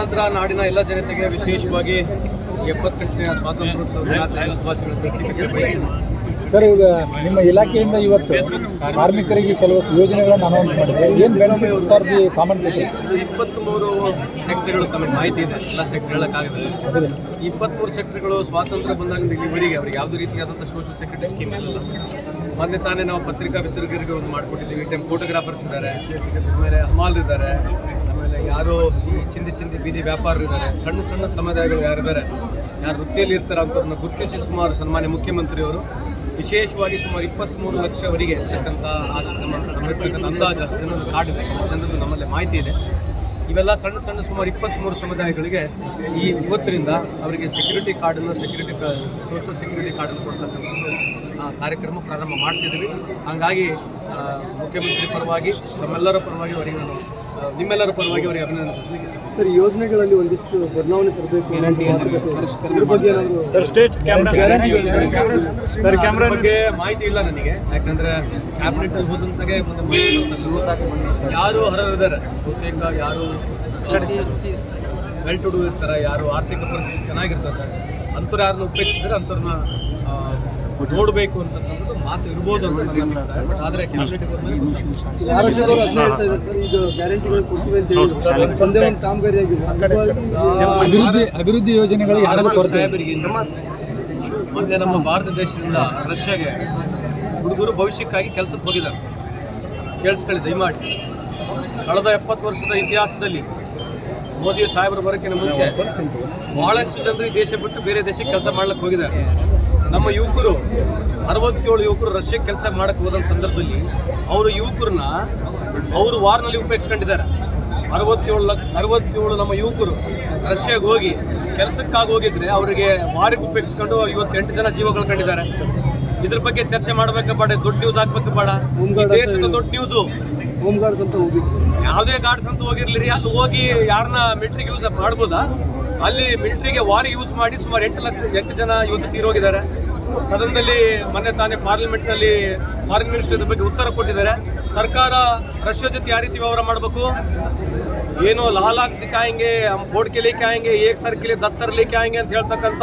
ಮುಖಾಂತರ ನಾಡಿನ ಎಲ್ಲ ಜನತೆಗೆ ವಿಶೇಷವಾಗಿ ಎಪ್ಪತ್ತೆಂಟನೇ ಸ್ವಾತಂತ್ರ್ಯೋತ್ಸವ ದಿನಾಚರಣೆ ಶುಭಾಶಯಗಳನ್ನು ಸರ್ ಈಗ ನಿಮ್ಮ ಇಲಾಖೆಯಿಂದ ಇವತ್ತು ಕಾರ್ಮಿಕರಿಗೆ ಕೆಲವಷ್ಟು ಯೋಜನೆಗಳನ್ನು ಅನೌನ್ಸ್ ಮಾಡಿದೆ ಏನು benefits for the common people ಇಪ್ಪತ್ತ್ಮೂರು ಸೆಕ್ಟರ್ಗಳು ತಮಗೆ ಮಾಹಿತಿ ಇದೆ ಎಲ್ಲ ಸೆಕ್ಟರ್ ಹೇಳೋಕ್ಕಾಗಲ್ಲ ಇಪ್ಪತ್ತ್ಮೂರು ಸೆಕ್ಟರ್ಗಳು ಸ್ವಾತಂತ್ರ್ಯ ಬಂದಾಗ ಇಲ್ಲಿವರೆಗೆ ಅವ್ರಿಗೆ ಯಾವುದೇ ರೀತಿಯಾದಂಥ ಸೋಷಿಯಲ್ ಸೆಕ್ಯೂರಿಟಿ ಸ್ಕೀಮ್ ಇಲ್ಲ. ಮೊನ್ನೆ ತಾನೇ ನಾವು ಪತ್ರಿಕಾ ವಿತರಕರಿಗೆ ಒಂದು ಮಾಡಿಕೊಟ್ಟಿದ್ದೀವಿ ಟೈಮ್ ಫೋಟೋಗ್ರಾಫರ್ಸ್ ಇದ್ದಾರೆ ಆಮೇಲೆ ಹಮಾಲ್ ಇದ್ದಾರೆ. ಯಾರು ಈ ಚಿಂದಿ ಚಿಂದಿ ಬೀದಿ ವ್ಯಾಪಾರರು ಇದ್ದಾರೆ. ಸಣ್ಣ ಸಣ್ಣ ಸಮುದಾಯಗಳು ಯಾರು ಬೇರೆ ಯಾರು ವೃತ್ತಿಯಲ್ಲಿ ಇರ್ತಾರೆ ಅಂಥವ್ರನ್ನ ಗುರುತಿಸಿ ಸುಮಾರು ಸನ್ಮಾನ್ಯ ಮುಖ್ಯಮಂತ್ರಿಯವರು ವಿಶೇಷವಾಗಿ ಸುಮಾರು ಇಪ್ಪತ್ತ್ಮೂರು ಲಕ್ಷವರೆಗೆ ಇರ್ತಕ್ಕಂಥ ನಮ್ಮ ಅಂದಾಜು ಅಷ್ಟು ಜನರು ಕಾಡಿದೆ. ಜನರದ್ದು ನಮ್ಮಲ್ಲಿ ಮಾಹಿತಿ ಇದೆ. ಇವೆಲ್ಲ ಸಣ್ಣ ಸಣ್ಣ ಸುಮಾರು ಇಪ್ಪತ್ತ್ಮೂರು ಸಮುದಾಯಗಳಿಗೆ ಈ ಇವತ್ತರಿಂದ ಅವರಿಗೆ ಸೆಕ್ಯೂರಿಟಿ ಕಾರ್ಡನ್ನು ಸೆಕ್ಯೂರಿಟಿ ಸೋಷಿಯಲ್ ಸೆಕ್ಯೂರಿಟಿ ಕಾರ್ಡನ್ನು ಕೊಡ್ತಕ್ಕಂಥ ಆ, ಕಾರ್ಯಕ್ರಮ ಪ್ರಾರಂಭ ಮಾಡ್ತಿದ್ದೀವಿ. ಹಾಗಾಗಿ ಮುಖ್ಯಮಂತ್ರಿ ಪರವಾಗಿ ನಮ್ಮೆಲ್ಲರ ಪರವಾಗಿ ಅವರಿಗೆ ನಾನು ನಿಮ್ಮೆಲ್ಲರ ಪರವಾಗಿ ಅವರಿಗೆ ಅಭಿನಂದಿಸಲಿಕ್ಕೆ ಸರ್ ಈ ಯೋಜನೆಗಳಲ್ಲಿ ಒಂದಿಷ್ಟು ಬದಲಾವಣೆ ತರಬೇಕು ಸರ್ ಕ್ಯಾಮ್ರಾ ಬಗ್ಗೆ ಮಾಹಿತಿ ಇಲ್ಲ ನನಗೆ. ಯಾಕಂದ್ರೆ ಕ್ಯಾಬಿನೆಟ್ ಅಲ್ಲಿ ಹೋದಂತಾಗೆ ಮುಂದೆ ಮಾಹಿತಿ. ಯಾರು ಹೊರಗಿದ್ದಾರೆ ಬಹುತೇಕ ಯಾರು ವೆಲ್ ಟು ಡೂ ಇರ್ತಾರೆ ಯಾರು ಆರ್ಥಿಕ ಪರಿಸ್ಥಿತಿ ಚೆನ್ನಾಗಿರ್ತಾರೆ ಅಂಥವ್ರು ಯಾರನ್ನ ಉಪಯೋಗಿಸಿದ್ರೆ ಅಂಥವ್ರನ್ನ ನೋಡಬೇಕು ಅಂತಕ್ಕಂಥದ್ದು ಮಾತು ಇರ್ಬೋದು ಅಂತ ನನ್ನ ಆದರೆ ಅಭಿವೃದ್ಧಿ ಅಭಿವೃದ್ಧಿ ಯೋಜನೆಗಳು ಮೊನ್ನೆ ನಮ್ಮ ಭಾರತ ದೇಶದಿಂದ ರಷ್ಯಾಗೆ ಹುಡುಗರು ಭವಿಷ್ಯಕ್ಕಾಗಿ ಕೆಲಸಕ್ಕೆ ಹೋಗಿದ್ದಾರೆ. ಕೇಳಿಸ್ಕೊಳ್ಳಿ ದಯಮಾಡಿ. ಕಳೆದ ಎಪ್ಪತ್ತು ವರ್ಷದ ಇತಿಹಾಸದಲ್ಲಿ ಮೋದಿ ಸಾಹೇಬರು ಬರೋಕ್ಕಿಂತ ಮುಂಚೆ ಬಹಳಷ್ಟು ಜನರು ಈ ದೇಶ ಬಿಟ್ಟು ಬೇರೆ ದೇಶಕ್ಕೆ ಕೆಲಸ ಮಾಡ್ಲಿಕ್ಕೆ ಹೋಗಿದ್ದಾರೆ. ನಮ್ಮ ಯುವಕರು ಅರವತ್ತೇಳು ಯುವಕರು ರಷ್ಯಾಕ್ಕೆ ಕೆಲಸ ಮಾಡಕ್ಕೆ ಹೋದ ಸಂದರ್ಭದಲ್ಲಿ ಅವರು ಯುವಕರನ್ನ ಅವರು ವಾರ್ನಲ್ಲಿ ಉಪಯೋಗಿಸ್ಕೊಂಡಿದ್ದಾರೆ. ಅರವತ್ತೇಳು ಲಕ್ಷ ಅರವತ್ತೇಳು ನಮ್ಮ ಯುವಕರು ರಷ್ಯಾಗೆ ಹೋಗಿ ಕೆಲಸಕ್ಕಾಗಿ ಹೋಗಿದ್ರೆ ಅವರಿಗೆ ವಾರಿಗೆ ಉಪಯೋಗಿಸ್ಕೊಂಡು ಇವತ್ತೆಂಟು ಜನ ಜೀವ ಕಳ್ಕೊಂಡಿದ್ದಾರೆ ಇದ್ರ ಬಗ್ಗೆ ಚರ್ಚೆ ಮಾಡ್ಬೇಕು ಬೇಡ ದೊಡ್ಡ ನ್ಯೂಸ್ ಹಾಕ್ಬೇಕು ಬೇಡ? ದೇಶದ ದೊಡ್ಡ ನ್ಯೂಸು ಹೋಮ್ ಗಾರ್ಡ್ಸ್ ಅಂತ ಹೋಗಿದ್ರು ಯಾವುದೇ ಗಾರ್ಡ್ಸ್ ಅಂತ ಹೋಗಿರ್ಲಿ ರೀ ಅಲ್ಲಿ ಹೋಗಿ ಯಾರನ್ನ ಮೆಟ್ರಿಕ್ ಯೂಸ್ ಮಾಡ್ಬೋದಾ? ಅಲ್ಲಿ ಮಿಲಿಟರಿಗೆ ವಾರ್ ಯೂಸ್ ಮಾಡಿ ಸುಮಾರು ಎಂಟು ಲಕ್ಷ, ಎಂಟು ಜನ ಇವತ್ತು ತೀರೋಗಿದ್ದಾರೆ. ಸದನದಲ್ಲಿ ಮೊನ್ನೆ ತಾನೇ ಪಾರ್ಲಿಮೆಂಟ್ನಲ್ಲಿ ಫಾರಿನ್ ಮಿನಿಸ್ಟರ್ ಬಗ್ಗೆ ಉತ್ತರ ಕೊಟ್ಟಿದ್ದಾರೆ. ಸರ್ಕಾರ ರಷ್ಯಾ ಜೊತೆ ಯಾವ ರೀತಿ ವ್ಯವಹಾರ ಮಾಡಬೇಕು? ಏನು ಲಾಲ್ ದಿಕ್ಕಾಯಂಗೆ ಬೋರ್ಡ್ ಕೆ ಲೇಕೆ ಆಯಂಗೆ ಏಕ್ ಸರ್ ಕೆ ದಸ್ ಸರ್ ಆಯಂಗೆ ಅಂತ ಹೇಳ್ತಕ್ಕಂಥ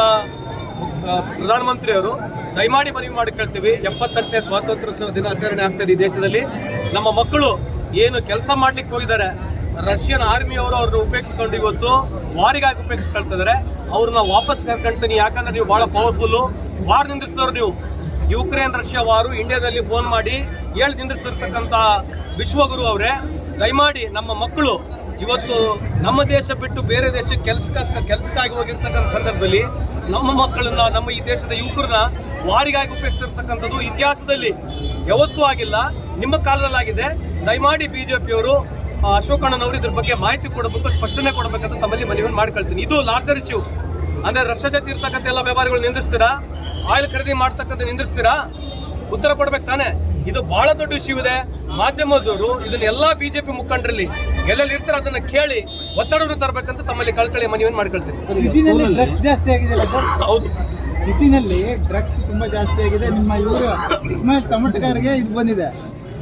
ಪ್ರಧಾನಮಂತ್ರಿಯವರು ದಯಮಾಡಿ ಮನವಿ ಮಾಡಿ ಕೇಳ್ತೀವಿ. ಎಪ್ಪತ್ತೆಂಟನೇ ಸ್ವಾತಂತ್ರ್ಯೋತ್ಸವ ದಿನಾಚರಣೆ ಆಗ್ತದೆ ಈ ದೇಶದಲ್ಲಿ. ನಮ್ಮ ಮಕ್ಕಳು ಏನು ಕೆಲಸ ಮಾಡ್ಲಿಕ್ಕೆ ಹೋಗಿದ್ದಾರೆ ರಷ್ಯನ್ ಆರ್ಮಿಯವರು ಅವ್ರನ್ನ ಉಪಯೋಗಿಸ್ಕೊಂಡು ಇವತ್ತು ವಾರಿಗಾಗಿ ಉಪಯೋಗಿಸ್ಕೊಳ್ತಿದ್ದಾರೆ ಅವ್ರನ್ನ ವಾಪಸ್ ಕರ್ಕೊಂತೀನಿ, ಯಾಕಂದ್ರೆ ನೀವು ಭಾಳ ಪವರ್ಫುಲ್ಲು ವಾರ್ ನಿಂದಿಸಿದವ್ರು ನೀವು. ಯುಕ್ರೇನ್ ರಷ್ಯಾ ವಾರು ಇಂಡಿಯಾದಲ್ಲಿ ಫೋನ್ ಮಾಡಿ ಹೇಳಿ ನಿಂದಿಸಿರ್ತಕ್ಕಂಥ ವಿಶ್ವಗುರು ಅವರೇ, ದಯಮಾಡಿ ನಮ್ಮ ಮಕ್ಕಳು, ಇವತ್ತು ನಮ್ಮ ದೇಶ ಬಿಟ್ಟು ಬೇರೆ ದೇಶಕ್ಕೆ ಕೆಲಸಕ್ಕೆ, ಕೆಲಸಕ್ಕಾಗಿ ಹೋಗಿರ್ತಕ್ಕಂಥ ಸಂದರ್ಭದಲ್ಲಿ ನಮ್ಮ ಮಕ್ಕಳನ್ನ, ನಮ್ಮ ಈ ದೇಶದ ಯುವಕರನ್ನ ವಾರಿಗಾಗಿ ಉಪಯೋಗಿಸ್ತಿರ್ತಕ್ಕಂಥದ್ದು ಇತಿಹಾಸದಲ್ಲಿ ಯಾವತ್ತೂ ಆಗಿಲ್ಲ, ನಿಮ್ಮ ಕಾಲದಲ್ಲಾಗಿದೆ. ದಯಮಾಡಿ ಬಿ ಜೆ ಪಿಯವರು ಅಶೋಕಣ್ಣನವರು ಇದ್ರ ಬಗ್ಗೆ ಮಾಹಿತಿ ಕೊಡಬೇಕು ಸ್ಪಷ್ಟನೆ ಕೊಡಬೇಕಂತ ತಮ್ಮಲ್ಲಿ ಮನವಿ ಮಾಡ್ಕೊಳ್ತೀನಿ. ಇದು ಲಾರ್ಜರ್ ಇಶ್ಯೂ ಅಂದ್ರೆ ರಷ್ಯಾ ಜೊತೆ ಇರ್ತಕ್ಕಂಥ ಎಲ್ಲ ವ್ಯವಹಾರಗಳು ನಿಂದಿಸ್ತೀರಾ? ಆಯಿಲ್ ಖರೀದಿ ಮಾಡ್ತಕ್ಕಂಥ ನಿಂದಿಸ್ತೀರಾ? ಉತ್ತರ ಕೊಡ್ಬೇಕು ತಾನೇ? ಇದು ಬಹಳ ದೊಡ್ಡ ಇಶ್ಯೂ ಇದೆ. ಮಾಧ್ಯಮದವರು ಇದನ್ನ ಎಲ್ಲಾ ಬಿಜೆಪಿ ಮುಖಂಡರಲ್ಲಿ ಎಲ್ಲೆಲ್ಲಿ ಇರ್ತಾರೆ ಅದನ್ನ ಕೇಳಿ ಒತ್ತಡವನ್ನು ತರಬೇಕಂತ ತಮ್ಮಲ್ಲಿ ಕಳ್ಕಳಿ ಮನವಿ ಮಾಡ್ಕೊಳ್ತೀನಿ. ಜಾಸ್ತಿ ಸರ್? ಹೌದು. ಸಿಟಿನಲ್ಲಿ ಡ್ರಗ್ಸ್ ತುಂಬಾ ಜಾಸ್ತಿ ಆಗಿದೆ. ನಿಮ್ಮ ಇವರು ಇಸ್ಮಾಯಿಲ್ ತಮಟಗಾರ್ಗೆ ಇದು ಬಂದಿದೆ.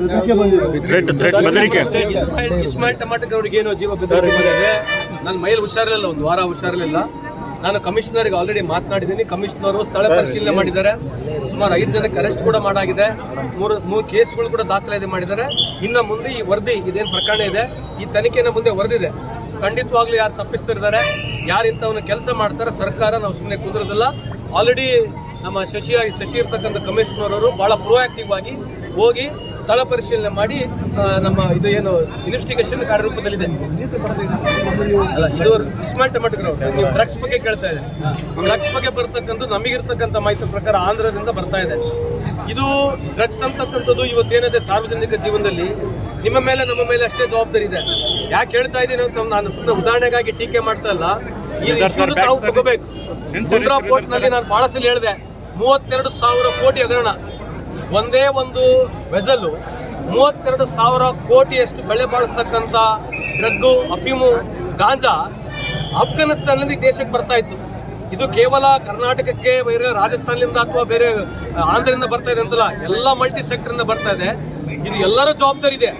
ಇದಕ್ಕೆ ಬಂದಿದೆ ಇಸ್ಮಾಯಿಲ್ ಇಸ್ಮಾಯಿಲ್ ಟಮಾಟಕ್ ಅವ್ರಿಗೆ ಏನೋ ಜೀವ ಬೆದರಿಕೆ ಬಂದಿದೆ ನನ್ನ ಮೈಲಿ ಹುಷಾರಿರಲಿಲ್ಲ ಒಂದು ವಾರ ಹುಷಾರಿರಲಿಲ್ಲ. ನಾನು ಕಮಿಷನರ್ಗೆ ಆಲ್ರೆಡಿ ಮಾತನಾಡಿದ್ದೀನಿ. ಕಮಿಷನರು ಸ್ಥಳ ಪರಿಶೀಲನೆ ಮಾಡಿದ್ದಾರೆ. ಸುಮಾರು ಐದು ಜನಕ್ಕೆ ಅರೆಸ್ಟ್ ಕೂಡ ಮಾಡಾಗಿದೆ. ಮೂರು ಮೂರು ಕೇಸ್ಗಳು ಕೂಡ ದಾಖಲಾತಿ ಮಾಡಿದ್ದಾರೆ. ಇನ್ನು ಮುಂದೆ ಈ ವರದಿ ಇದೇನು ಪ್ರಕರಣ ಇದೆ ಈ ತನಿಖೆನ ಮುಂದೆ ವರದಿದೆ. ಖಂಡಿತವಾಗ್ಲೂ ಯಾರು ತಪ್ಪಿಸ್ತಿರ್ತಾರೆ ಯಾರು ಇಂಥವನ್ನ ಕೆಲಸ ಮಾಡ್ತಾರೆ ಸರ್ಕಾರ ನಾವು ಸುಮ್ಮನೆ ಕುದುರೋದಿಲ್ಲ. ಆಲ್ರೆಡಿ ನಮ್ಮ ಶಶಿ ಶಶಿ ಇರ್ತಕ್ಕಂಥ ಕಮಿಷನರ್ ಅವರು ಭಾಳ ಪ್ರೊಆಕ್ಟಿವ್ ಆಗಿ ಹೋಗಿ ಸ್ಥಳ ಪರಿಶೀಲನೆ ಮಾಡಿ ನಮ್ಮ ಇದು ಏನು ಇನ್ವೆಸ್ಟಿಗೇಷನ್ ಕಾರ್ಯರೂಪದಲ್ಲಿದೆ. ಇದು ಟಮಾಟೋ ನೀವು ಡ್ರಗ್ಸ್ ಬಗ್ಗೆ ಕೇಳ್ತಾ ಇದೆ ಡ್ರಗ್ಸ್ ಬಗ್ಗೆ ಬರ್ತಕ್ಕಂಥ ನಮಗಿರ್ತಕ್ಕಂಥ ಮಾಹಿತಿ ಪ್ರಕಾರ ಆಂಧ್ರದಿಂದ ಬರ್ತಾ ಇದೆ. ಇದು ಡ್ರಗ್ಸ್ ಅಂತಕ್ಕಂಥದ್ದು ಇವತ್ತೇನಿದೆ ಸಾರ್ವಜನಿಕ ಜೀವನದಲ್ಲಿ ನಿಮ್ಮ ಮೇಲೆ ನಮ್ಮ ಮೇಲೆ ಅಷ್ಟೇ ಜವಾಬ್ದಾರಿ ಇದೆ. ಯಾಕೆ ಹೇಳ್ತಾ ಇದ್ದೀನಿ ಅಂತ ನಾನು ಸುಮ್ಮನೆ ಉದಾಹರಣೆಗಾಗಿ ಟೀಕೆ ಮಾಡ್ತಾ ಇಲ್ಲ. ತಾವು ತಗೋಬೇಕು. ನಲ್ಲಿ ನಾನು ಬಹಳ ಸಲ ಹೇಳಿದೆ ಮೂವತ್ತೆರಡು ಸಾವಿರ ಕೋಟಿ ಹಗರಣ. ಒಂದೇ ಒಂದು ವೆಸಲು ಮೂವತ್ತೆರಡು ಸಾವಿರ ಕೋಟಿಯಷ್ಟು ಬೆಳೆ ಬಾಳಿಸ್ತಕ್ಕಂಥ ಡ್ರಗ್ಗು, ಅಫೀಮು, ಗಾಂಜಾ ಅಫ್ಘಾನಿಸ್ತಾನದಿಂದ ಈ ದೇಶಕ್ಕೆ ಬರ್ತಾ ಇತ್ತು. ಇದು ಕೇವಲ ಕರ್ನಾಟಕಕ್ಕೆ ಬೇರೆ ರಾಜಸ್ಥಾನದಿಂದ ಅಥವಾ ಬೇರೆ ಆಂಧ್ರದಿಂದ ಬರ್ತಾ ಇದೆ ಅಂತಲ್ಲ, ಎಲ್ಲ ಮಲ್ಟಿ ಸೆಕ್ಟರಿಂದ ಬರ್ತಾ ಇದೆ. ಇದು ಎಲ್ಲರ ಜವಾಬ್ದಾರಿ ಇದೆ.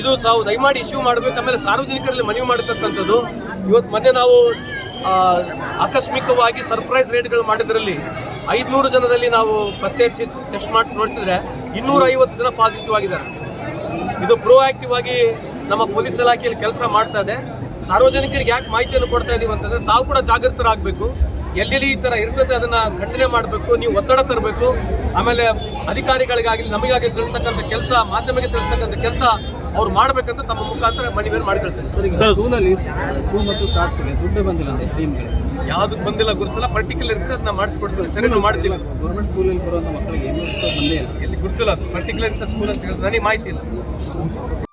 ಇದು ತಾವು ದಯಮಾಡಿ ಇಶ್ಯೂ ಮಾಡಬೇಕು, ಆಮೇಲೆ ಸಾರ್ವಜನಿಕರಲ್ಲಿ ಮನವಿ ಮಾಡತಕ್ಕಂಥದ್ದು. ಇವತ್ತು ಮೊನ್ನೆ ನಾವು ಆಕಸ್ಮಿಕವಾಗಿ ಸರ್ಪ್ರೈಸ್ ರೇಡ್ಗಳು ಮಾಡಿದ್ರಲ್ಲಿ ಐದುನೂರು ಜನದಲ್ಲಿ ನಾವು ಪತ್ತೆ ಟೆಸ್ಟ್ ಮಾಡಿಸಿ ನೋಡಿಸಿದ್ರೆ ಇನ್ನೂರ ಐವತ್ತು ಜನ ಪಾಸಿಟಿವ್ ಆಗಿದ್ದಾರೆ. ಇದು ಪ್ರೋ ಆಕ್ಟಿವ್ ಆಗಿ ನಮ್ಮ ಪೊಲೀಸ್ ಇಲಾಖೆಯಲ್ಲಿ ಕೆಲಸ ಮಾಡ್ತಾ ಇದೆ. ಸಾರ್ವಜನಿಕರಿಗೆ ಯಾಕೆ ಮಾಹಿತಿಯನ್ನು ಕೊಡ್ತಾ ಇದೀವಿ ಅಂತಂದ್ರೆ ತಾವು ಕೂಡ ಜಾಗೃತರಾಗಬೇಕು. ಎಲ್ಲೆಲ್ಲಿ ಈ ಥರ ಇರ್ತದೆ, ಅದನ್ನ ಖಂಡನೆ ಮಾಡಬೇಕು, ನೀವು ಒತ್ತಡ ತರಬೇಕು. ಆಮೇಲೆ ಅಧಿಕಾರಿಗಳಿಗಾಗಲಿ, ನಮಗಾಗಲಿ ತಿಳಿಸ್ತಕ್ಕಂಥ ಕೆಲಸ, ಮಾಧ್ಯಮಕ್ಕೆ ತಿಳಿಸ್ತಕ್ಕಂಥ ಕೆಲಸ ಅವ್ರು ಮಾಡಬೇಕಂತ ತಮ್ಮ ಮುಖಾಂತರ ಮನವಿಯನ್ನು ಮಾಡ್ಕೊಳ್ತೇನೆ ಸರ್ ಸ್ಕೂಲಲ್ಲಿ ಸ್ಕೂಲ್ ಮತ್ತು ಶಾರ್ಟ್ಸ್ಗೆ ದುಡ್ಡು ಬಂದಿಲ್ಲ ಅಂದ್ರೆ ಸ್ಕೀಮ್ಗಳಿಗೆ ಯಾವ್ದಕ್ಕೆ ಬಂದಿಲ್ಲ ಗೊತ್ತಿಲ್ಲ ಪರ್ಟಿಕ್ಯುಲರ್ ಇದ್ರೆ ಅದನ್ನ ಮಾಡಿಸ್ಕೊಡ್ತೀವಿ. ಸರಿ ನಾವು ಮಾಡ್ತೀವಿ. ಗೌರ್ಮೆಂಟ್ ಸ್ಕೂಲಲ್ಲಿ ಬರುವಂಥ ಮಕ್ಕಳಿಗೆ ಏನು ಬಂದೇ ಇಲ್ಲ. ಎಲ್ಲಿ ಗೊತ್ತಿಲ್ಲ ಅದು. ಪರ್ಟಿಕ್ಯುಲರ್ ಇಂಥ ಸ್ಕೂಲ್ ಅಂತ ಹೇಳಿದ್ರೆ ನನಗೆ ಮಾಹಿತಿ ಇಲ್ಲ.